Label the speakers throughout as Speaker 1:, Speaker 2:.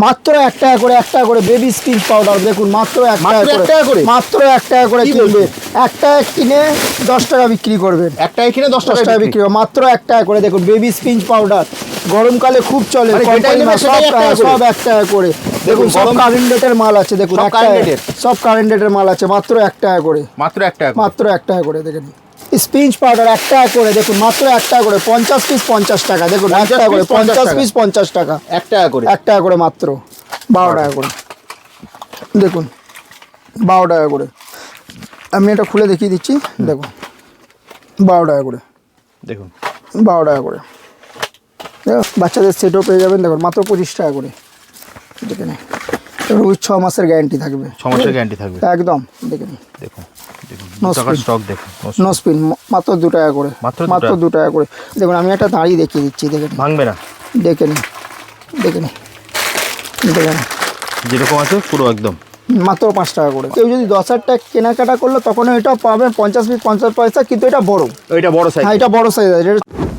Speaker 1: মাত্র এক টাকা করে এক টাকা করে বেবি স্পিঞ্চ পাউডার দেখুন মাত্র এক টাকা
Speaker 2: করে?
Speaker 1: মাত্র এক টাকা করে কিনবে এক টাকা কিনে দশ টাকা বিক্রি করবেন
Speaker 2: একটা এখানে দশ
Speaker 1: দশ
Speaker 2: টাকা
Speaker 1: টাকা বিক্রি মাত্র এক টাকা করে দেখুন বেবি স্পিঞ্চ পাউডার গরমকালে খুব চলে
Speaker 2: মানে
Speaker 1: সব
Speaker 2: এক টাকা করে?
Speaker 1: এক টাকা দেখুন সব কারেন্ট ডেটের মাল আছে দেখুন
Speaker 2: সব
Speaker 1: এক টাকা কারেন্ট ডেটের মাল আছে মাত্র এক টাকা করে
Speaker 2: মাত্র এক টাকা
Speaker 1: মাত্র এক টাকা করে দেখেন স্পিঞ্চ পাউডার এক টাকা করে দেখুন মাত্র এক টাকা করে পঞ্চাশ পিস পঞ্চাশ টাকা দেখুন এক টাকা করে পঞ্চাশ পিস পঞ্চাশ টাকা।
Speaker 2: এক টাকা করে।
Speaker 1: এক টাকা করে মাত্র বারো টাকা করে। দেখুন বারো টাকা করে। আমি এটা খুলে দেখিয়ে দিচ্ছি দেখুন বারো টাকা করে।
Speaker 2: দেখুন।
Speaker 1: বারো টাকা করে। দেখো, বাচ্চাদের সেটও পেয়ে যাবেন দেখুন মাত্র পঁচিশ টাকা করে। দেখে নিন। এবার ছ মাসের গ্যারান্টি থাকবে।
Speaker 2: ছ মাসের গ্যারান্টি থাকবে।
Speaker 1: একদম দেখে নিন।
Speaker 2: দেখুন। স্টক দেখুন
Speaker 1: মাত্র দু টাকা করে
Speaker 2: মাত্র দু টাকা।
Speaker 1: করে। দেখুন আমি একটা দাঁড়িয়ে দেখিয়ে দিচ্ছি দেখে নিন।
Speaker 2: ভাঙবে না।
Speaker 1: দেখে নিন দেখে নিন দেখে নিন।
Speaker 2: যেরকম আছে পুরো একদম।
Speaker 1: মাত্র পাঁচ টাকা করে। কেউ যদি দশ হাজার টাকা কেনাকাটা করলে তখন এটা পাবে পঞ্চাশ পিস পঞ্চাশ পয়সা কিন্তু এটা বড়।
Speaker 2: এটা বড় সাইজ
Speaker 1: হ্যাঁ এটা বড় সাইজ আছে। এটা-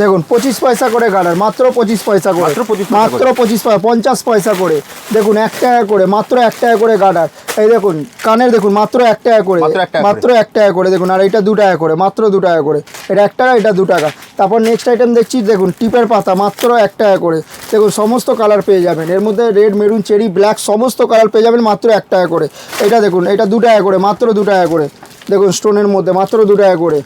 Speaker 1: দেখুন পঁচিশ পয়সা করে গার্ডার মাত্র পঁচিশ পয়সা করে।
Speaker 2: মাত্র 25 পয়সা
Speaker 1: মাত্র পঁচিশ পয়সা পঞ্চাশ পয়সা করে। দেখুন এক টাকা করে মাত্র এক টাকা করে গার্ডার এই দেখুন কানের দেখুন মাত্র এক টাকা করে।
Speaker 2: মাত্র এক টাকা
Speaker 1: করে। দেখুন আর এটা দু টাকা করে মাত্র দু টাকা করে। এটা এক টাকা এটা দু টাকা। তারপর নেক্সট আইটেম দেখছি দেখুন টিপের পাতা মাত্র এক টাকা করে। দেখুন সমস্ত কালার পেয়ে যাবেন। এর মধ্যে রেড মেরুন চেরি ব্ল্যাক সমস্ত কালার পেয়ে যাবেন মাত্র এক টাকা করে। এটা দেখুন এটা দু টাকা করে মাত্র দু টাকা করে। দেখুন স্টোনের মধ্যে মাত্র দু টাকা করে।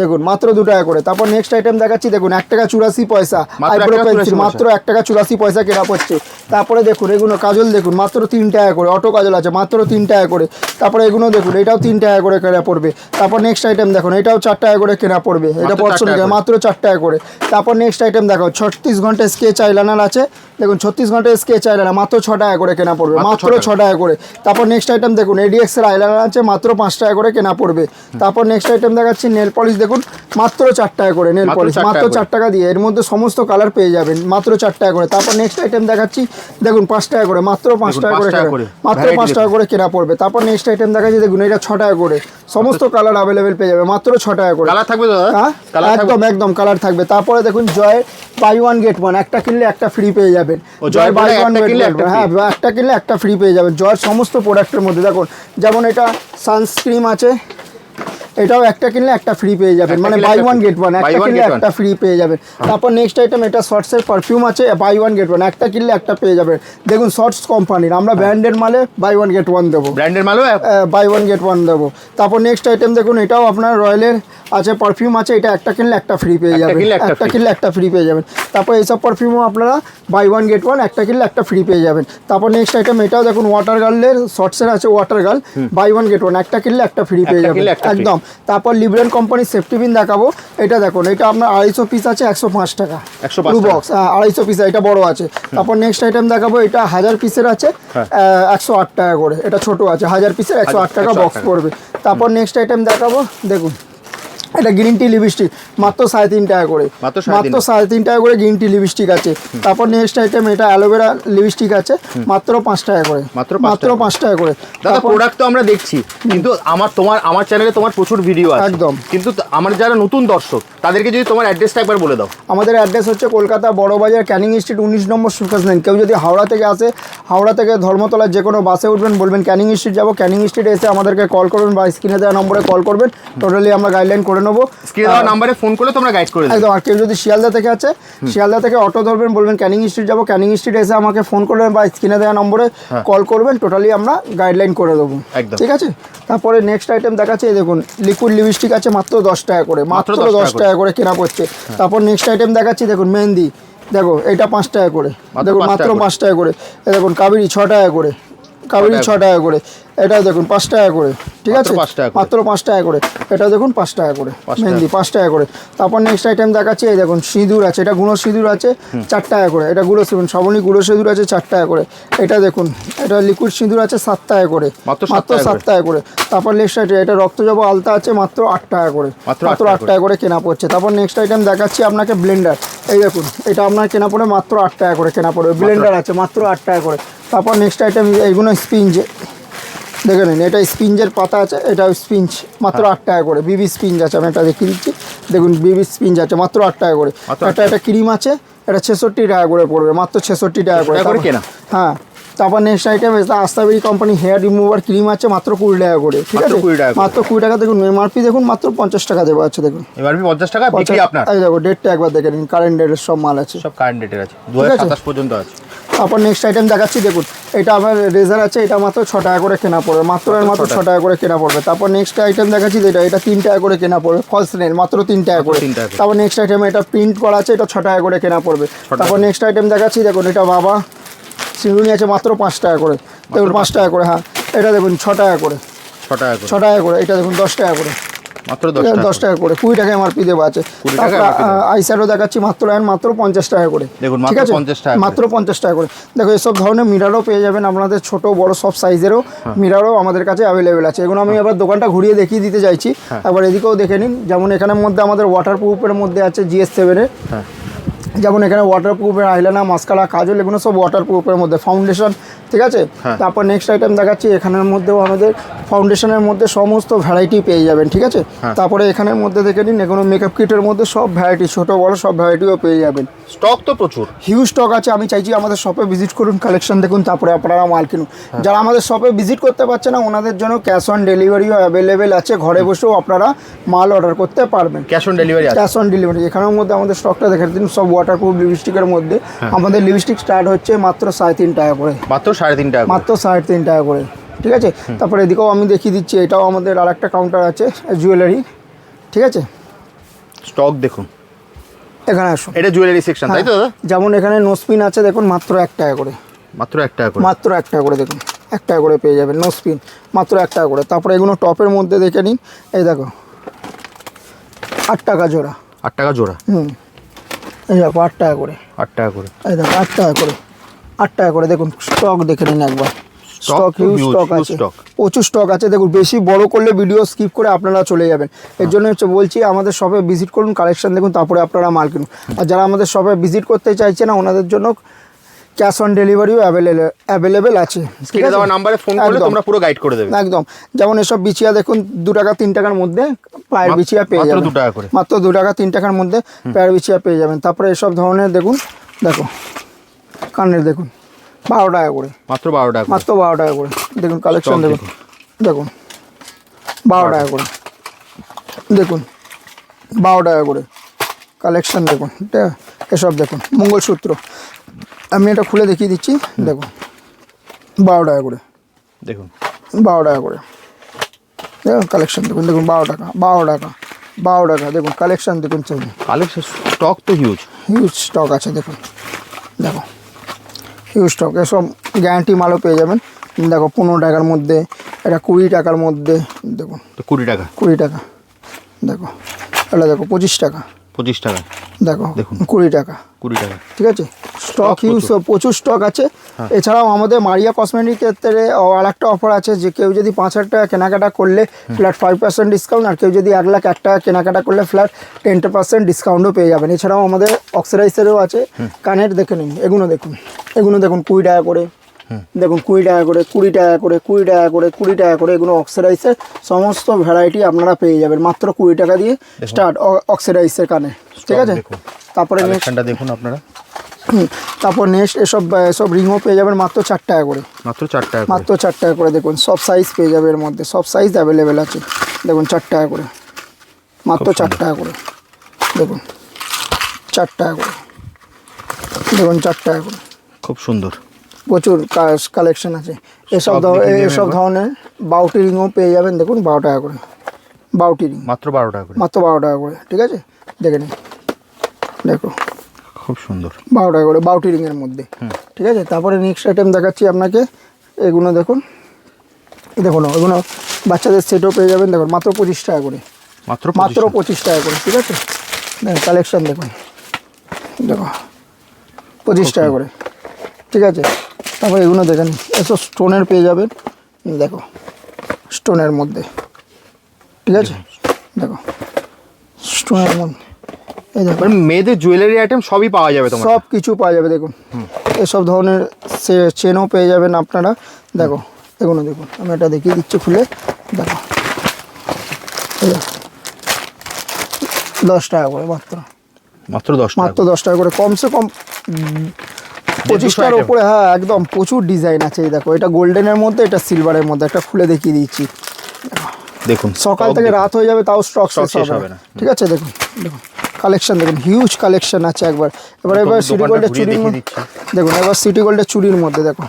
Speaker 1: দেখুন মাত্র দু টাকা করে। তারপর নেক্সট আইটেম দেখাচ্ছি দেখুন এক টাকা চুরাশি পয়সা। আইব্রো পেন্সিল মাত্র এক টাকা চুরাশি পয়সা কেনা পড়ছে। তারপরে দেখুন এগুলো কাজল দেখুন মাত্র তিন টাকা করে অটো কাজল আছে মাত্র তিন টাকা করে। তারপরে এগুলো দেখুন এটাও তিন টাকা করে কেনা পড়বে। তারপর নেক্সট আইটেম দেখুন এটাও চার টাকা করে কেনা পড়বে। এটা পড়ছে মাত্র চার টাকা করে। তারপর নেক্সট আইটেম দেখো ছত্রিশ ঘণ্টা স্কেচ আইলানার আছে। দেখুন ছত্রিশ ঘণ্টা স্কেচ আইলানার মাত্র ছ টাকা করে কেনা পড়বে
Speaker 2: মাত্র ছ
Speaker 1: টাকা। করে। তারপর নেক্সট আইটেম দেখুন এডিএক্স এর আইলানার আছে মাত্র পাঁচ টাকা করে কেনা পড়বে। তারপর নেক্সট আইটেম দেখাচ্ছি নেল পলিশ দেখুন মাত্র চার টাকা করে নেল পলিশ মাত্র চার টাকা দিয়ে এর মধ্যে সমস্ত কালার পেয়ে যাবেন মাত্র চার টাকা করে। তারপর নেক্সট আইটেম দেখাচ্ছি দেখুন পাঁচ টাকা করে মাত্র পাঁচ টাকা করে। মাত্র পাঁচ টাকা করে কেনা পড়বে। তারপর নেক্সট আইটেম দেখাচ্ছি দেখুন এটা ছ টাকা করে। সমস্ত কালার অ্যাভেলেবেল পেয়ে যাবে মাত্র ছ টাকা করে।
Speaker 2: কালার থাকবে
Speaker 1: হ্যাঁ? একদম একদম কালার থাকবে। তারপরে দেখুন জয় বাই ওয়ান গেট ওয়ান একটা কিনলে একটা ফ্রি পেয়ে যাবেন।
Speaker 2: ও, জয়
Speaker 1: বাই ওয়ান হ্যাঁ একটা কিনলে একটা ফ্রি পেয়ে যাবেন। জয়ের সমস্ত প্রোডাক্টের মধ্যে। দেখুন যেমন এটা সানস্ক্রিম আছে এটাও একটা কিনলে একটা ফ্রি পেয়ে যাবেন। মানে বাই ওয়ান গেট ওয়ান একটা কিনলে একটা ফ্রি পেয়ে যাবেন। তারপর নেক্সট আইটেম এটা শর্টসের পারফিউম আছে বাই ওয়ান গেট ওয়ান একটা কিনলে একটা পেয়ে যাবেন। দেখুন শর্টস কোম্পানির আমরা ব্র্যান্ডের মালে বাই ওয়ান গেট ওয়ান দেবো।
Speaker 2: ব্র্যান্ডের মালও
Speaker 1: বাই ওয়ান গেট ওয়ান দেবো। তারপর নেক্সট আইটেম দেখুন এটাও আপনার রয়্যালের আছে পারফিউম আছে এটা একটা কিনলে একটা ফ্রি পেয়ে যাবেন।
Speaker 2: একটা
Speaker 1: কিনলে একটা ফ্রি পেয়ে যাবেন। তারপর এইসব পারফিউমও আপনারা বাই ওয়ান গেট ওয়ান একটা কিনলে একটা ফ্রি পেয়ে যাবেন। তারপর নেক্সট আইটেম এটাও দেখুন ওয়াটার গার্লের শর্টসের আছে water girl buy one get one একটা কিনলে একটা ফ্রি পেয়ে যাবেন। একদম। তারপর লিবরেন কোম্পানির সেফটি পিন দেখাবো। এটা দেখুন এটা আপনার আড়াইশো পিস আছে একশো পাঁচ টাকা।
Speaker 2: 105
Speaker 1: Blue
Speaker 2: টাকা।
Speaker 1: box, হ্যাঁ, আড়াইশো পিস এটা বড় আছে। তারপর নেক্সট আইটেম দেখাবো এটা হাজার পিসের আছে
Speaker 2: হ্যাঁ।
Speaker 1: একশো আট টাকা করে। এটা ছোট আছে হাজার পিসের একশো আট টাকা বক্স পড়বে। তারপর নেক্সট আইটেম দেখাবো দেখুন। এটা গ্রিন টি লিপস্টিক মাত্র সাড়ে তিন টাকা করে।
Speaker 2: মাত্র সাড়ে তিন।
Speaker 1: টাকা। করে গ্রিন টি লিপস্টিক আছে। তারপর নেক্সট আইটেম এটা অ্যালোভেরা লিপস্টিক আছে মাত্র পাঁচ টাকা করে।
Speaker 2: মাত্র পাঁচ
Speaker 1: মাত্র
Speaker 2: টাকা।
Speaker 1: পাঁচ টাকা করে।
Speaker 2: দাদা প্রোডাক্ট তো আমরা দেখছি কিন্তু আমার তোমার আমার চ্যানেলে তোমার প্রচুর ভিডিও আছে।
Speaker 1: একদম।
Speaker 2: কিন্তু আমার যারা নতুন দর্শক তাদেরকে যদি তোমার অ্যাড্রেসটা একবার বলে দাও।
Speaker 1: আমাদের অ্যাড্রেস হচ্ছে কলকাতা বড়বাজার ক্যানিং স্ট্রিট উনিশ নম্বর সুকাস লাইন কেউ যদি হাওড়া থেকে আসে হাওড়া থেকে ধর্মতলার যে কোনো বাসে উঠবেন বলবেন ক্যানিং স্ট্রিট যাব। ক্যানিং স্ট্রিট এসে আমাদেরকে কল করবেন বা স্ক্রিনে দেওয়া নম্বরে কল করবেন। টোটালি আমরা গাইডলাইন করে নেব।
Speaker 2: স্ক্রিনে দেওয়া নাম্বারে ফোন করলে তোমরা গাইড করে
Speaker 1: একদম আর কেউ যদি শিয়ালদা থেকে আছে শিয়ালদা থেকে অটো ধরবেন বলবেন ক্যানিং স্ট্রিট যাব ক্যানিং স্ট্রিট এসে আমাকে ফোন করবেন বা স্ক্রিনে দেওয়া নম্বরে কল করবেন টোটালি আমরা গাইডলাইন করে দেবো।
Speaker 2: হ্যাঁ।
Speaker 1: ঠিক আছে? তারপরে নেক্সট আইটেম দেখাচ্ছে এই দেখুন লিকুইড লিপস্টিক আছে মাত্র দশ টাকা করে মাত্র দশ টাকা করে। কেনা পড়ছে। তারপর নেক্সট আইটেম দেখাচ্ছি দেখুন মেহেন্দি। দেখো এটা পাঁচ টাকা করে। দেখুন মাত্র পাঁচ টাকা করে। দেখুন কাবেরি ছ টাকা করে। কাবেরি ছ
Speaker 2: টাকা
Speaker 1: করে। এটাও দেখুন পাঁচ টাকা করে ঠিক আছে? মাত্র পাঁচ টাকা করে। এটা দেখুন পাঁচ টাকা করে মেহেন্দি পাঁচ টাকা করে। তারপর নেক্সট আইটেম দেখাচ্ছি এই দেখুন সিঁদুর আছে। এটা গুঁড়ো সিঁদুর আছে চার টাকা করে। এটা গুঁড়ো সিঁদুর শ্রাবণী গুঁড়ো সিঁদুর আছে চার টাকা করে। এটা দেখুন এটা লিকুইড সিঁদুর আছে সাত টাকা করে।
Speaker 2: মাত্র সাত টাকা করে।
Speaker 1: তারপর নেক্সট আইটেম এটা রক্তজবা আলতা আছে মাত্র আট টাকা করে।
Speaker 2: মাত্র আট টাকা
Speaker 1: করে। কেনা পড়ছে। তারপর নেক্সট আইটেম দেখাচ্ছি আপনাকে ব্লেন্ডার এই দেখুন এটা আপনার কেনা পড়ে মাত্র আট টাকা করে কেনা পড়বে ব্লেন্ডার আছে মাত্র আট টাকা করে। তারপর নেক্সট আইটেম এইগুলো স্পিঞ্জ দেখে নিন এটা স্পিঞ্জের পাতা আছে এটা স্পিঞ্জ মাত্র
Speaker 2: হ্যাঁ।
Speaker 1: আট টাকা করে। বিবি স্পিঞ্জ আছে আমি এটা দেখিয়ে দিচ্ছি। দেখুন বিবি স্পিঞ্জ আছে মাত্র আট টাকা করে। একটা একটা ক্রিম আছে এটা ছেষট্টি টাকা করে পড়বে মাত্র ছেষট্টি টাকা করে।
Speaker 2: 66 টাকা করে
Speaker 1: তারপর-
Speaker 2: কেনা?
Speaker 1: হ্যাঁ। তারপর next item Astaberry company hair remover cream আছে মাত্র কুড়ি টাকা করে ঠিক আছে?
Speaker 2: 20 টাকা
Speaker 1: মাত্র কুড়ি টাকা দেখুন এমআরপি দেখুন মাত্র পঞ্চাশ টাকা দেবো আছে দেখুন।
Speaker 2: এমআরপি পঞ্চাশ টাকা বিক্রি আপনার।
Speaker 1: এই দেখো ডেটটা একবার দেখে নিন কারেন্ট ডেটের সব মাল আছে।
Speaker 2: সব কারেন্ট ডেটের আছে দু পর্যন্ত আছে।
Speaker 1: তারপর নেক্সট আইটেম দেখাচ্ছি দেখুন এটা আমার রেজার আছে এটা মাত্র ছ টাকা করে কেনা পড়বে মাত্র মাত্র ছ টাকা। করে কেনা পড়বে। তারপর নেক্সট আইটেম দেখাচ্ছি যেটা এটা তিন টাকা করে কেনা পড়বে ফলস নেল মাত্র তিন টাকা করে। তারপর নেক্সট আইটেম এটা প্রিন্ট করা আছে এটা ছ টাকা করে কেনা পড়বে। তারপর নেক্সট আইটেম দেখাচ্ছি দেখুন এটা বাবা সিঙ্গুনি আছে মাত্র পাঁচ টাকা করে। দেখুন পাঁচ টাকা করে হ্যাঁ। এটা দেখুন ছ টাকা করে।
Speaker 2: ছ টাকা করে।
Speaker 1: ছ টাকা করে এটা দেখুন দশ টাকা করে।
Speaker 2: মাত্র দশ টাকা
Speaker 1: করে। কুড়ি টাকা এমআরপি দেওয়া আছে।
Speaker 2: 20 টাকা
Speaker 1: তারপর
Speaker 2: MRP দেওয়া।
Speaker 1: আইস্যাডো দেখাচ্ছি মাত্র এখন মাত্র পঞ্চাশ টাকা করে।
Speaker 2: দেখুন,
Speaker 1: ঠিক আছে?
Speaker 2: 50 টাকা করে।
Speaker 1: মাত্র পঞ্চাশ টাকা করে। দেখো এসব ধরনের মিরারও পেয়ে যাবেন আপনাদের ছোট বড় সব সাইজেরও
Speaker 2: হ্যাঁ।
Speaker 1: মিরারও আমাদের কাছে অ্যাভেলেবেল আছে। এগুলো আমি এবার দোকানটা ঘুরিয়ে দেখিয়ে দিতে চাইছি।
Speaker 2: হ্যাঁ।
Speaker 1: একবার এদিকেও দেখে নিন। যেমন এখানের মধ্যে আমাদের ওয়াটার প্রুফের মধ্যে আছে জিএস সেভেনের
Speaker 2: হ্যাঁ।
Speaker 1: যেমন এখানে ওয়াটার প্রুফের আইলানা মাস্কারা কাজল এগুলো সব ওয়াটার প্রুফের মধ্যে ফাউন্ডেশন ঠিক আছে?
Speaker 2: হ্যাঁ।
Speaker 1: তারপর নেক্সট আইটেম দেখাচ্ছি এখানের মধ্যেও আমাদের ফাউন্ডেশনের মধ্যে সমস্ত ভ্যারাইটি পেয়ে যাবেন ঠিক আছে?
Speaker 2: হ্যাঁ।
Speaker 1: তারপরে এখানের মধ্যে দেখে নিন এগুলো মেকআপ কিটের মধ্যে সব ভ্যারাইটি ছোট বড় সব ভ্যারাইটিও পেয়ে যাবেন।
Speaker 2: স্টক তো প্রচুর।
Speaker 1: হিউজ স্টক আছে আমি চাইছি আমাদের শপে ভিজিট করুন কালেকশন দেখুন তারপরে আপনারা মাল কিনুন।
Speaker 2: হ্যাঁ।
Speaker 1: যারা আমাদের শপে ভিজিট করতে পারছে না ওনাদের জন্য ক্যাশ অন ডেলিভারিও অ্যাভেলেবেল আছে ঘরে বসেও আপনারা মাল অর্ডার করতে পারবেন।
Speaker 2: Cash on delivery
Speaker 1: cash on delivery এখানের মধ্যে আমাদের স্টকটা দেখে দিন সব ওয়াটারপ্রুফ লিপস্টিকের মধ্যে।
Speaker 2: হ্যাঁ।
Speaker 1: আমাদের লিপস্টিক স্টার্ট হচ্ছে মাত্র সাড়ে তিন টাকা করে।
Speaker 2: মাত্র সাড়ে তিন টাকা
Speaker 1: মাত্র সাড়ে তিন টাকা করে। ঠিক আছে? তারপরে এদিকেও আমি দেখিয়ে দিচ্ছি এটাও আমাদের আর একটা কাউন্টার আছে জুয়েলারি ঠিক আছে?
Speaker 2: স্টক দেখুন।
Speaker 1: এখানে আসুন।
Speaker 2: এটা জুয়েলারি সেকশন তাই তো দাদা?
Speaker 1: যেমন এখানে নোসপিন আছে দেখুন মাত্র এক টাকা করে।
Speaker 2: মাত্র এক টাকা করে।
Speaker 1: মাত্র এক টাকা করে দেখুন এক টাকা করে পেয়ে যাবেন নো স্পিন মাত্র এক টাকা করে। তারপরে এগুলো টপের মধ্যে দেখে নিন এই দেখো আট টাকা জোড়া।
Speaker 2: আট টাকা জোড়া।
Speaker 1: হুম। এই দেখো আট টাকা করে।
Speaker 2: আট টাকা করে।
Speaker 1: এই দেখো আট টাকা করে। আট টাকা করে দেখুন স্টক দেখে নিন একবার। স্টক হিউজ স্টক আছে। প্রচুর স্টক আছে। দেখুন বেশি বড় করলে ভিডিও স্কিপ করে আপনারা চলে যাবেন। এর জন্য হচ্ছে বলছি আমাদের শপে ভিজিট করুন কালেকশন দেখুন তারপরে আপনারা মাল কিনুন। আর যারা আমাদের শপে ভিজিট করতে চাইছে না ওনাদের জন্য ক্যাশ অন ডেলিভারিও অ্যাভেলেবেল অ্যাভেলেবেল আছে।
Speaker 2: স্ক্রিনে দেওয়া নাম্বারে ফোন করলে
Speaker 1: একদম।
Speaker 2: তোমরা পুরো গাইড করে দেবে।
Speaker 1: একদম। যেমন এসব বিছিয়া দেখুন দু টাকা তিন টাকার মধ্যে পায়ের বিছিয়া পেয়ে যাবেন।
Speaker 2: দু টাকা করে।
Speaker 1: মাত্র দু টাকা তিন টাকার মধ্যে পায়ের বিছিয়া পেয়ে যাবেন। তারপরে এসব ধরনের দেখুন দেখো কানের দেখুন বারো টাকা করে।
Speaker 2: মাত্র বারো টাকা করে।
Speaker 1: মাত্র বারো টাকা করে। দেখুন কালেকশন দেখুন। দেখুন। বারো টাকা করে। দেখুন বারো টাকা করে। কালেকশন দেখুন এসব দেখুন। মঙ্গলসূত্র। আমি এটা খুলে দেখিয়ে দিচ্ছি দেখুন বারো টাকা করে।
Speaker 2: দেখুন।
Speaker 1: বারো টাকা করে। দেখুন কালেকশন দেখুন দেখুন বারো টাকা বারো টাকা বারো টাকা দেখুন কালেকশন দেখুন চলুন।
Speaker 2: কালেকশন স্টক তো হিউজ
Speaker 1: হিউজ স্টক আছে দেখুন। দেখো হিউজ স্টক এসব গ্যারান্টি মালও পেয়ে যাবেন। দেখো পনেরো টাকার মধ্যে এটা কুড়ি টাকার মধ্যে দেখুন।
Speaker 2: কুড়ি টাকা।
Speaker 1: কুড়ি টাকা দেখো এটা দেখো পঁচিশ টাকা।
Speaker 2: পঁচিশ টাকা।
Speaker 1: দেখো
Speaker 2: দেখুন।
Speaker 1: কুড়ি টাকা।
Speaker 2: কুড়ি টাকা।
Speaker 1: ঠিক আছে? স্টক হিউজ প্রচুর। স্টক আছে। এছাড়াও আমাদের মারিয়া কসমেটিক ক্ষেত্রে আর একটা অফার আছে যে কেউ যদি পাঁচ হাজার টাকা কেনাকাটা করলে ফ্ল্যাট ফাইভ পার্সেন্ট ডিসকাউন্ট আর কেউ যদি এক লাখ এক টাকা কেনাকাটা করলে ফ্ল্যাট টেন পার্সেন্ট ডিসকাউন্টও পেয়ে যাবেন। এছাড়াও আমাদের অক্সিডাইজারও আছে। কানের দেখে নিন এগুলো দেখুন। এগুলো দেখুন কুড়ি টাকা করে। দেখুন কুড়ি টাকা করে কুড়ি টাকা করে কুড়ি টাকা করে কুড়ি টাকা করে এগুলো অক্সিডাইসের সমস্ত ভ্যারাইটি আপনারা পেয়ে যাবেন। মাত্র কুড়ি টাকা দিয়ে স্টার্ট অক্সিডাইসের কানে। ঠিক আছে? তারপরে
Speaker 2: দেখুন আপনারা।
Speaker 1: তারপর নেক্সট এসব এসব রিংও পেয়ে যাবেন মাত্র চার টাকা করে।
Speaker 2: মাত্র চার টাকা করে।
Speaker 1: মাত্র চার টাকা করে দেখুন সব সাইজ পেয়ে যাবে এর মধ্যে সব সাইজ অ্যাভেলেবেল আছে। দেখুন চার টাকা করে। মাত্র চার টাকা করে। দেখুন চার টাকা করে। দেখুন চার টাকা করে।
Speaker 2: খুব সুন্দর।
Speaker 1: প্রচুর কালেকশন আছে। এসব এসব ধরনের বাউটি রিংও পেয়ে যাবেন। দেখুন বারো টাকা করে। বাউটি রিং।
Speaker 2: মাত্র বারো টাকা করে?
Speaker 1: মাত্র বারো টাকা করে ঠিক আছে? দেখে নিন। দেখো।
Speaker 2: খুব সুন্দর।
Speaker 1: বারো টাকা করে বাউটি রিংয়ের মধ্যে। ঠিক আছে? তারপরে নেক্সট আইটেম দেখাচ্ছি আপনাকে। এগুলো দেখুন। দেখুন এগুলো বাচ্চাদের সেটও পেয়ে যাবেন। দেখুন মাত্র পঁচিশ টাকা করে।
Speaker 2: মাত্র
Speaker 1: মাত্র
Speaker 2: পঁচিশ
Speaker 1: পঁচিশ টাকা করে ঠিক আছে? দেখুন কালেকশন দেখুন। দেখো পঁচিশ টাকা করে। ঠিক আছে? তারপর এগুলো দেখেন এসব স্টোনের পেয়ে যাবেন। দেখো স্টোনের মধ্যে। ঠিক আছে? দেখো স্টোনের মধ্যে। এই দেখো।
Speaker 2: মানে মেয়েদের জুয়েলারি আইটেম সবই পাওয়া যাবে তোমার
Speaker 1: সব কিছু পাওয়া যাবে দেখুন। এসব ধরনের চেনও পেয়ে যাবেন আপনারা। দেখো এগুলো দেখুন আমি এটা দেখিয়ে দিচ্ছি খুলে। দেখো। দশ টাকা করে মাত্র।
Speaker 2: মাত্র দশ
Speaker 1: মাত্র দশ টাকা করে। কমসে কম পঁচিশটার
Speaker 2: উপরে
Speaker 1: ওপরে হ্যাঁ একদম প্রচুর ডিজাইন আছে এই দেখো। এটা গোল্ডেনের মধ্যে এটা সিলভারের মধ্যে একটা খুলে দেখিয়ে দিচ্ছি।
Speaker 2: দেখুন
Speaker 1: সকাল থেকে রাত হয়ে যাবে তাও স্টক শেষ হবে না। ঠিক আছে দেখুন দেখুন কালেকশন দেখুন হিউজ কালেকশন আছে একবার। এবার এবার সিটি গোল্ডের চুরির দেখুন এবার সিটি গোল্ডের চুরির মধ্যে দেখো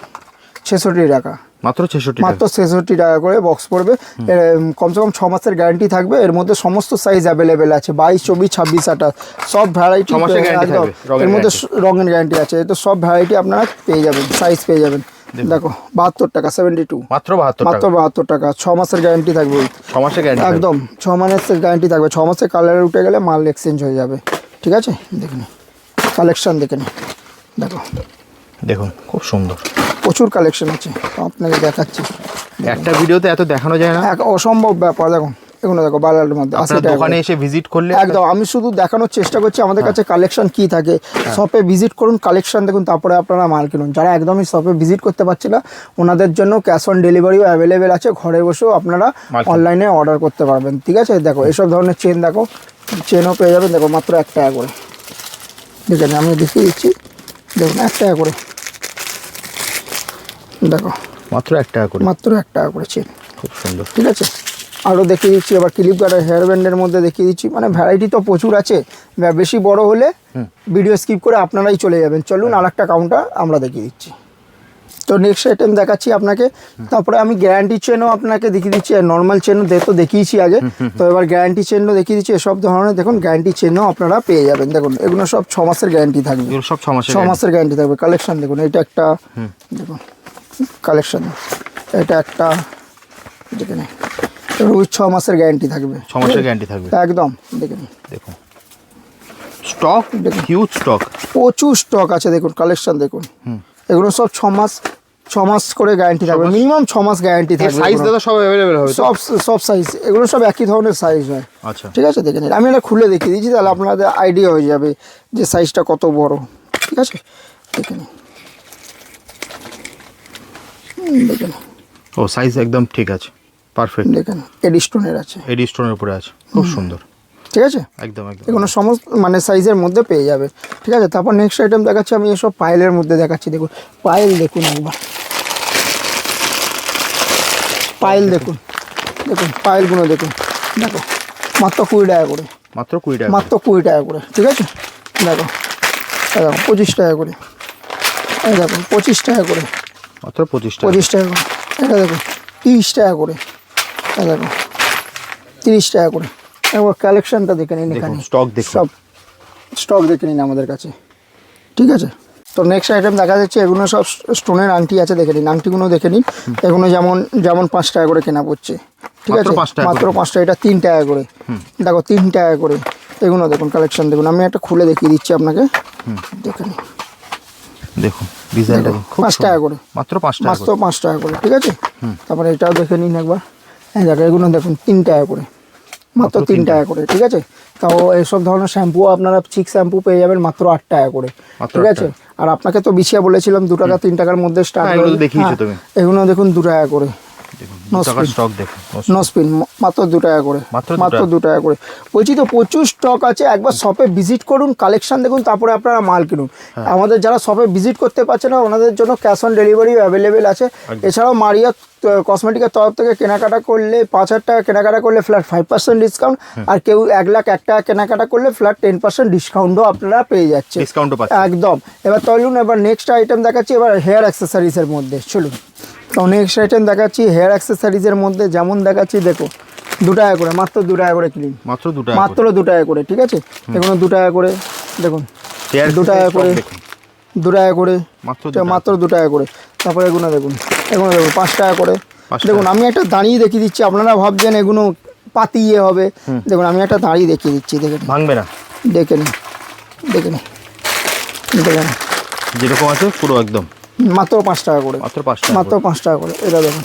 Speaker 1: ছেষট্টি টাকা।
Speaker 2: মাত্র ছেষট্টি
Speaker 1: মাত্র ছেষট্টি টাকা করে বক্স পড়বে। এর, কমসে কম ছ মাসের গ্যারান্টি থাকবে। এর মধ্যে সমস্ত সাইজ অ্যাভেলেবেল আছে। বাইশ চব্বিশ ছাব্বিশ আঠাশ সব ভ্যারাইটি এর মধ্যে রঙের গ্যারান্টি আছে। তো সব ভ্যারাইটি আপনারা পেয়ে যাবেন সাইজ পেয়ে যাবেন। দেখো বাহাত্তর টাকা সেভেন্টি টু
Speaker 2: মাত্র বাহাত্তর
Speaker 1: মাত্র
Speaker 2: টাকা
Speaker 1: বাহাত্তর টাকা। ছ মাসের গ্যারান্টি থাকবে।
Speaker 2: ছ মাসের গ্যারান্টি
Speaker 1: একদম ছ মাসের গ্যারান্টি থাকবে। ছ মাসের কালার উঠে গেলে মাল এক্সচেঞ্জ হয়ে যাবে। ঠিক আছে? দেখে নি। কালেকশন দেখে নি। দেখো।
Speaker 2: দেখুন খুব সুন্দর।
Speaker 1: প্রচুর কালেকশন আছে আপনাকে দেখাচ্ছি।
Speaker 2: একটা ভিডিওতে এত দেখানো যায় না?
Speaker 1: এক অসম্ভব ব্যাপার দেখো এগুলো দেখো বালার মধ্যে টাকা
Speaker 2: দোকানে এসে ভিজিট করলে
Speaker 1: একদম আমি শুধু দেখানোর চেষ্টা করছি আমাদের কাছে কালেকশন কি থাকে শপে ভিজিট করুন কালেকশন দেখুন তারপরে আপনারা মাল কিনুন। যারা একদমই শপে ভিজিট করতে পারছে না ওনাদের জন্য ক্যাশ অন ডেলিভারিও অ্যাভেলেবেল আছে ঘরে বসেও আপনারা অনলাইনে অর্ডার করতে পারবেন ঠিক আছে? দেখো এসব ধরনের চেন দেখো চেনও পেয়ে যাবেন দেখো মাত্র এক টাকা করে। ঠিক আছে আমি দেখিয়ে দিচ্ছি। দেখুন এক টাকা করে। দেখো
Speaker 2: মাত্র এক টাকা করে।
Speaker 1: মাত্র এক টাকা করে চেন
Speaker 2: খুব সুন্দর।
Speaker 1: ঠিক আছে? আরও দেখিয়ে দিচ্ছি এবার ক্লিপ গার্ডের হেয়ার ব্যান্ডের মধ্যে দেখিয়ে দিচ্ছি। মানে ভ্যারাইটি তো প্রচুর আছে। বেশি বড় হলে ভিডিও স্কিপ করে আপনারাই চলে যাবেন। চলুন আর একটা কাউন্টার আমরা দেখিয়ে দিচ্ছি। তো নেক্সট আইটেম দেখাচ্ছি আপনাকে। তারপরে আমি গ্যারান্টি চেনও আপনাকে দেখিয়ে দিচ্ছি আর নর্মাল চেনও তো দেখিয়েছি আগে। তো এবার গ্যারান্টি চেনও দেখিয়ে দিচ্ছি এসব ধরনের দেখুন গ্যারান্টি চেনও আপনারা পেয়ে যাবেন। দেখুন এগুলো সব ছ মাসের গ্যারান্টি থাকবে।
Speaker 2: সব ছ মাসের
Speaker 1: গ্যারান্টি থাকবে। কালেকশন দেখুন এটা একটা দেখুন কালেকশন এটা একটা দেখে নিন। রোজ ছ মাসের গ্যারান্টি থাকবে।
Speaker 2: ছ মাসের গ্যারান্টি থাকবে।
Speaker 1: একদম দেখে নিন।
Speaker 2: দেখুন। স্টক
Speaker 1: দেখুন।
Speaker 2: হিউজ স্টক
Speaker 1: প্রচুর স্টক আছে দেখুন কালেকশন দেখুন। এগুলো সব ছ মাস ছ মাস করে গ্যারান্টি থাকবে। মিনিমাম ছ মাস গ্যারান্টি থাকবে
Speaker 2: সাইজ দাদা সব অ্যাভেলেবেল হবে
Speaker 1: সব সব সাইজ এগুলো সব একই ধরনের সাইজ হয়।
Speaker 2: আচ্ছা।
Speaker 1: ঠিক আছে দেখে নিন। আমি এটা খুলে দেখিয়ে দিচ্ছি তাহলে আপনাদের আইডিয়া হয়ে যাবে যে সাইজটা কত বড়। ঠিক আছে? দেখে নিন। দেখে নিন।
Speaker 2: ও সাইজ একদম ঠিক আছে। পারফেক্ট
Speaker 1: দেখেন এডি স্টোনের আছে।
Speaker 2: এডি স্টোনের উপরে আছে। খুব সুন্দর।
Speaker 1: ঠিক আছে?
Speaker 2: একদম একদম।
Speaker 1: এগুলো সমস্ত মানে সাইজের মধ্যে পেয়ে যাবে। ঠিক আছে? তারপর নেক্সট আইটেম দেখাচ্ছি আমি এসব পায়েলের মধ্যে দেখাচ্ছি। দেখুন পায়েল দেখুন একবার। পায়েল দেখুন। দেখুন। পায়েলগুলো দেখুন। দেখো মাত্র কুড়ি টাকা করে।
Speaker 2: মাত্র কুড়ি টাকা
Speaker 1: মাত্র কুড়ি টাকা করে। ঠিক আছে? দেখো দেখো পঁচিশ টাকা করে। এই দেখো পঁচিশ টাকা করে।
Speaker 2: মাত্র পঁচিশ টাকা।
Speaker 1: পঁচিশ টাকা করে। এটা দেখো তিরিশ টাকা করে। এই দেখো তিরিশ টাকা করে। একবার কালেকশনটা দেখে নিন এখানে।
Speaker 2: স্টক দেখুন।
Speaker 1: সব স্টক দেখে নিন আমাদের কাছে। ঠিক আছে? তো নেক্সট আইটেম দেখা যাচ্ছে এগুলো সব স্টোনের আংটি আছে দেখে নিন। আংটিগুলো দেখে নিন। এগুলো যেমন যেমন পাঁচ টাকা করে কেনা পড়ছে। ঠিক আছে? মাত্র পাঁচ টাকা এটা তিন টাকা করে। দেখো তিন টাকা করে। এগুলো দেখুন কালেকশন দেখুন। আমি একটা খুলে দেখিয়ে দিচ্ছি আপনাকে। দেখে নিন।
Speaker 2: দেখুন ডিজাইনটা খুব
Speaker 1: পাঁচ টাকা করে।
Speaker 2: মাত্র পাঁচ টাকা
Speaker 1: মাত্র পাঁচ টাকা করে। ঠিক আছে? তারপরে এটাও দেখে নিন একবার। হ্যাঁ দেখো এগুলো দেখুন তিন টাকা করে। মাত্র তিন টাকা করে ঠিক আছে? তাও এইসব ধরনের শ্যাম্পু আপনারা চিক শ্যাম্পু পেয়ে যাবেন মাত্র আট টাকা করে ঠিক আছে? আর আপনাকে তো বিছিয়ে বলেছিলাম দু টাকা তিন টাকার মধ্যে স্টার্ট
Speaker 2: হ্যাঁ, তুমি।
Speaker 1: এগুলো দেখুন দু টাকা করে।
Speaker 2: দেখুন দু টাকার স্টক দেখুন No
Speaker 1: মাত্র দু টাকা করে
Speaker 2: মাত্র দু টাকা।
Speaker 1: করে। বলছি তো প্রচুর স্টক আছে একবার শপে ভিজিট করুন কালেকশন দেখুন তারপরে আপনারা মাল কিনুন।
Speaker 2: হ্যাঁ।
Speaker 1: আমাদের যারা শপে ভিজিট করতে পারছে না ওনাদের জন্য ক্যাশ অন ডেলিভারি অ্যাভেলেবেল আছে। এছাড়াও মারিয়া কসমেটিকের তরফ থেকে কেনাকাটা করলে পাঁচ হাজার টাকা কেনাকাটা করলে ফ্ল্যাট ফাইভ পার্সেন্ট ডিসকাউন্ট আর কেউ এক লাখ এক টাকা কেনাকাটা করলে ফ্ল্যাট টেন পার্সেন্ট ডিসকাউন্টও আপনারা পেয়ে যাচ্ছে একদম। এবার চলুন এবার নেক্সট আইটেম দেখাচ্ছি এবার হেয়ার অ্যাক্সেসরিজের মধ্যে চলুন। তো নেক্সট আইটেম দেখাচ্ছি হেয়ার অ্যাক্সেসরিজের মধ্যে যেমন দেখাচ্ছি দেখো দু টাকা করে মাত্র দু টাকা করে কিনুন
Speaker 2: মাত্র দু টাকা
Speaker 1: মাত্র দু টাকা করে ঠিক আছে? এগুলো দু টাকা করে দেখুন দু টাকা করে দু টাকা করে
Speaker 2: মাত্র দু টাকা।
Speaker 1: মাত্র দু টাকা করে। তারপরে এগুলো দেখুন এগুলো দেখুন পাঁচ টাকা করে। দেখুন আমি একটা দাঁড়িয়ে দেখিয়ে দিচ্ছি আপনারা ভাবছেন এগুলো পাতি ইয়ে হবে দেখুন আমি একটা দাঁড়িয়ে দেখিয়ে দিচ্ছি দেখে
Speaker 2: ভাঙবে না।
Speaker 1: দেখে নিন দেখে নিন দেখে নিন।
Speaker 2: যেরকম আছে পুরো একদম।
Speaker 1: মাত্র পাঁচ টাকা করে
Speaker 2: মাত্র পাঁচ টাকা
Speaker 1: মাত্র পাঁচ টাকা করে এটা দেখুন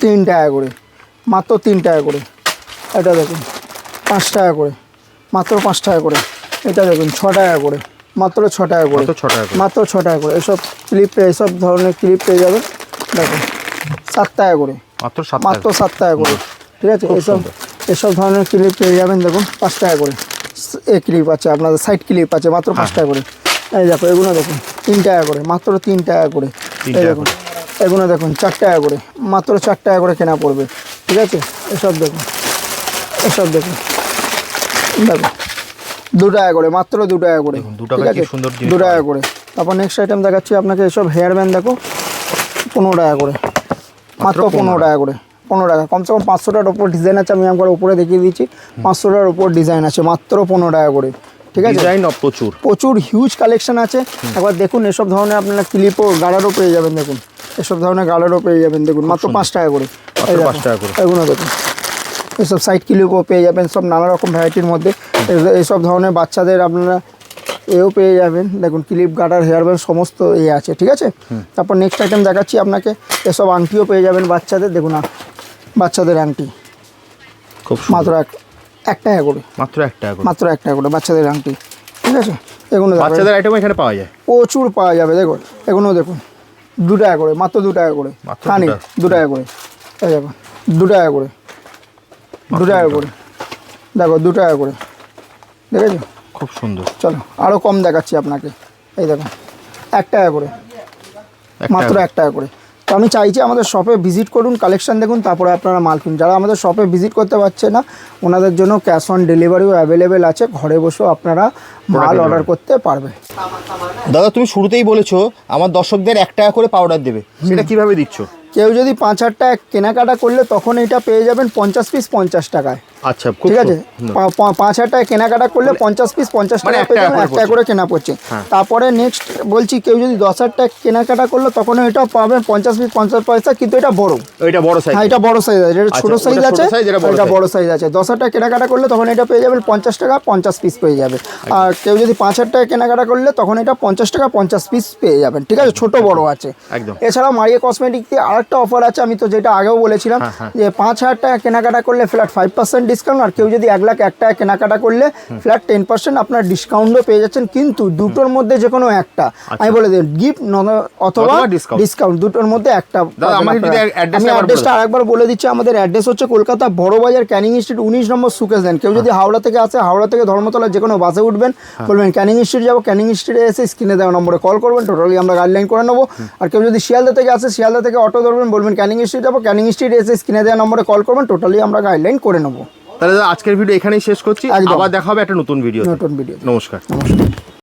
Speaker 1: তিন টাকা করে মাত্র তিন টাকা করে এটা দেখুন পাঁচ টাকা করে মাত্র পাঁচ টাকা করে এটা দেখুন ছ টাকা করে মাত্র ছ টাকা করে
Speaker 2: মাত্র ছ টাকা করে।
Speaker 1: মাত্র ছ টাকা করে এসব ক্লিপ এসব ধরনের ক্লিপ পেয়ে যাবেন দেখুন সাত টাকা করে
Speaker 2: মাত্র
Speaker 1: মাত্র সাত টাকা করে ঠিক আছে এসব এসব ধরনের ক্লিপ পেয়ে যাবেন দেখুন পাঁচ টাকা করে এ ক্লিপ আছে আপনাদের সাইড ক্লিপ আছে মাত্র পাঁচ
Speaker 2: হ্যাঁ।
Speaker 1: টাকা করে এই দেখো এগুলো দেখুন তিন টাকা করে মাত্র তিন টাকা করে। এই দেখুন এগুলো দেখুন চার টাকা করে মাত্র চার টাকা করে কেনা পড়বে ঠিক আছে? এসব দেখুন এসব দেখুন দেখো দু টাকা করে মাত্র দু টাকা করে ঠিক আছে? দু টাকা করে। তারপর নেক্সট আইটেম দেখাচ্ছি আপনাকে এসব হেয়ার ব্যান্ড দেখো পনেরো টাকা করে মাত্র পনেরো টাকা করে পনেরো টাকা কমসে কম পাঁচশোটার ওপর ডিজাইন আছে আমি একবার উপরে দেখিয়ে দিচ্ছি পাঁচশোটার ওপর ডিজাইন আছে মাত্র পনেরো টাকা করে। ঠিক আছে?
Speaker 2: ডিজাইন প্রচুর।
Speaker 1: প্রচুর হিউজ কালেকশন আছে। একবার দেখুন এসব ধরনের আপনারা ক্লিপও গাড়ারও পেয়ে যাবেন দেখুন। এসব ধরনের গাড়ারও পেয়ে যাবেন দেখুন। মাত্র পাঁচ টাকা করে।
Speaker 2: পাঁচ টাকা করে।
Speaker 1: এগুলো দেখুন। এসব সাইড ক্লিপও পেয়ে যাবেন সব নানা রকম ভ্যারাইটির মধ্যে। এসব ধরনের বাচ্চাদের আপনারা এও পেয়ে যাবেন। দেখুন ক্লিপ গার্ডার হেয়ার ব্যান্ড সমস্ত এ আছে ঠিক আছে? তারপর নেক্সট আইটেম দেখাচ্ছি আপনাকে। এসব আংটিও পেয়ে যাবেন বাচ্চাদের দেখুন বাচ্চাদের আংটি
Speaker 2: খুব
Speaker 1: মাত্র এক এক টাকা করে
Speaker 2: মাত্র এক টাকা করে
Speaker 1: মাত্র এক টাকা করে বাচ্চাদের আংটি। ঠিক আছে? এগুলো
Speaker 2: বাচ্চাদের আইটেম এখানে পাওয়া যায়?
Speaker 1: প্রচুর পাওয়া যাবে দেখো এগুলো দেখুন। দু টাকা করে মাত্র দু টাকা করে খানি
Speaker 2: দু টাকা।
Speaker 1: করে এই দেখো দু টাকা করে দু টাকা করে দেখো দু টাকা করে দেখেছ?
Speaker 2: খুব সুন্দর।
Speaker 1: চলো আরও কম দেখাচ্ছি আপনাকে। এই দেখো এক টাকা করে মাত্র এক টাকা করে তো আমি চাইছি আমাদের শপে ভিজিট করুন কালেকশান দেখুন তারপরে আপনারা মাল কিনুন। যারা আমাদের শপে ভিজিট করতে পারছে না ওনাদের জন্য ক্যাশ অন ডেলিভারিও অ্যাভেলেবেল আছে ঘরে বসেও আপনারা মাল অর্ডার করতে পারবে।
Speaker 2: দাদা তুমি শুরুতেই বলেছ আমার দর্শকদের এক টাকা করে পাউডার দেবে। সেটা কীভাবে দিচ্ছ?
Speaker 1: কেউ যদি পাঁচ হাজার টাকা কেনাকাটা করলে তখন এটা পেয়ে যাবেন পঞ্চাশ পিস পঞ্চাশ টাকায়।
Speaker 2: আচ্ছা
Speaker 1: ঠিক আছে? পাঁচ হাজার টাকা কেনাকাটা করলে পঞ্চাশ পিস পঞ্চাশ
Speaker 2: মানে
Speaker 1: টাকা পেয়ে যাবেন
Speaker 2: করে
Speaker 1: করে কেনা পড়ছে।
Speaker 2: হ্যাঁ।
Speaker 1: তারপরে নেক্সট বলছি কেউ যদি দশ হাজার টাকা কেনাকাটা করল তখন এটা পাবেন পঞ্চাশ পিস পঞ্চাশ পয়সা কিন্তু এটা বড়।
Speaker 2: ওইটা বড় সাইজ
Speaker 1: হ্যাঁ এটা বড় সাইজ আছে। এটা ছোট
Speaker 2: আচ্ছা,
Speaker 1: সাইজ আছে
Speaker 2: এটা বড়
Speaker 1: এটা সাইজ আছে। দশ হাজার টাকা কেনাকাটা করলে তখন এটা পেয়ে যাবেন পঞ্চাশ টাকা পঞ্চাশ পিস পেয়ে যাবে আর কেউ যদি পাঁচ হাজার টাকা কেনাকাটা করলে তখন এটা পঞ্চাশ টাকা পঞ্চাশ পিস পেয়ে যাবেন। ঠিক আছে? ছোট বড় আছে।
Speaker 2: একদম।
Speaker 1: এছাড়াও মারিয়া কসমেটিক দিয়ে আরেকটা অফার আছে আমি তো যেটা আগেও বলেছিলাম
Speaker 2: হ্যাঁ, হ্যাঁ।
Speaker 1: যে পাঁচ হাজার টাকা কেনাকাটা করলে ফ্ল্যাট ফাইভ পার্সেন্ট ডিসকাউন্ট আর কেউ যদি এক লাখ এক টাকা কেনাকাটা করলে ফ্ল্যাট টেন পার্সেন্ট আপনার ডিসকাউন্টও পেয়ে যাচ্ছেন। কিন্তু দুটোর মধ্যে যে কোনো একটা আমি বলে দিই গিফট অথবা ডিসকাউন্ট দুটোর মধ্যে একটা আমি অ্যাড্রেসটা আরেকবার বলে দিচ্ছি আমাদের অ্যাড্রেস হচ্ছে কলকাতা বড় বাজার ক্যানিং স্ট্রিট উনিশ নম্বর সুকেশ দেন কেউ যদি হাওড়া থেকে আসে হাওড়া থেকে ধর্মতলা যে কোনো বাসে উঠবেন বলবেন ক্যানিং স্ট্রিট যাব। ক্যানিং স্ট্রিটে এসে স্ক্রিনে দেওয়া নম্বরে কল করবেন টোটালি আমরা গাইডলাইন করে নেব। আর কেউ যদি শিয়ালদা থেকে আসে শিয়ালদা থেকে অটো ধরবেন বলবেন ক্যানিং স্ট্রিট যাব। ক্যানিং স্ট্রিট এসে স্ক্রিনে দেওয়া নম্বরে কল করবেন টোটালি আমরা গাইডলাইন করে নেব।
Speaker 2: তাহলে আজকের ভিডিও এখানেই শেষ করছি। আবার দেখা হবে একটা নতুন ভিডিও
Speaker 1: নতুন ভিডিও
Speaker 2: নমস্কার।
Speaker 1: নমস্কার।